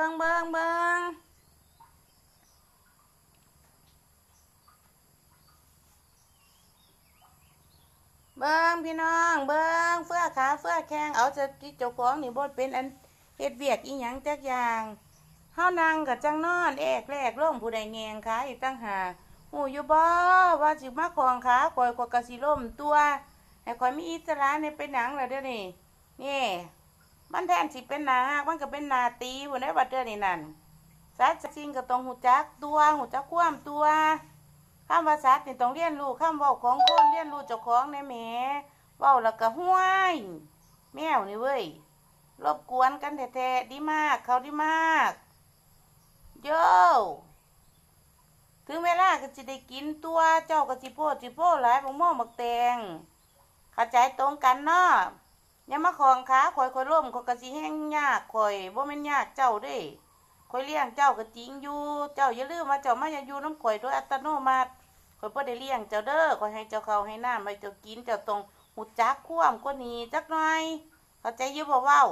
บิ่งเบิ่งเบิ่งเบิ่งพี่น้องเบิ่งเฟื่อขาเฟื่อแข้งเอาจะที่เจ้าของนี่บ่เป็นอันเฮ็ดเวียกอีหยังจักอย่างเฮานั่งก็จังนอนแอกแลกล่มผู้ใดแงงขาอีกตั้งหากฮู้อยู่บ่ว่าสิมาของขาข่อยก็กะสิล่มตัวให้ข่อยมีอิสระในเป็นหนังแล้วเด้อนี่นี่ มันแทนสิเป็นนาฮักมันก็เป็นนาตีบ่ได้บัดเดือนี่นั่นสัตว์สิ่งก็ต้องหูจักตัวหูจักความตัวคำว่าสัตว์นี่ต้องเรียนรู้คำเว้าของคนเรียนรู้เจ้าของแน่แมเว้าแล้วก็ห้วย แมวนี่เว้ยรบกวนกันแท้ๆดีมาก เขาดีมากโย่ถึงเวลาก็สิได้กินตัวเจ้าก็สิโพดสิโพดหลายบักม่บักแตงเข้าใจตรงกันเนาะ อย่ามาของขาข่อยข่อยร่มข่อยกะสิแห้งยากข่อยบ่แม่นยากเจ้าเด้ข่อยเลี้ยงเจ้าก็จริงอยู่ เจ้าอย่าลืมว่าเจ้ามาอย่าอยู่น้ำข่อยโดยอัตโนมัติข่อยบ่ได้เลี้ยงเจ้าเด้อข่อยให้เจ้าเขาให้น้ำให้เจ้ากินเจ้าตรงหูจักความกว่านี้จักหน่อยเข้าใจเยู่บ่เว้า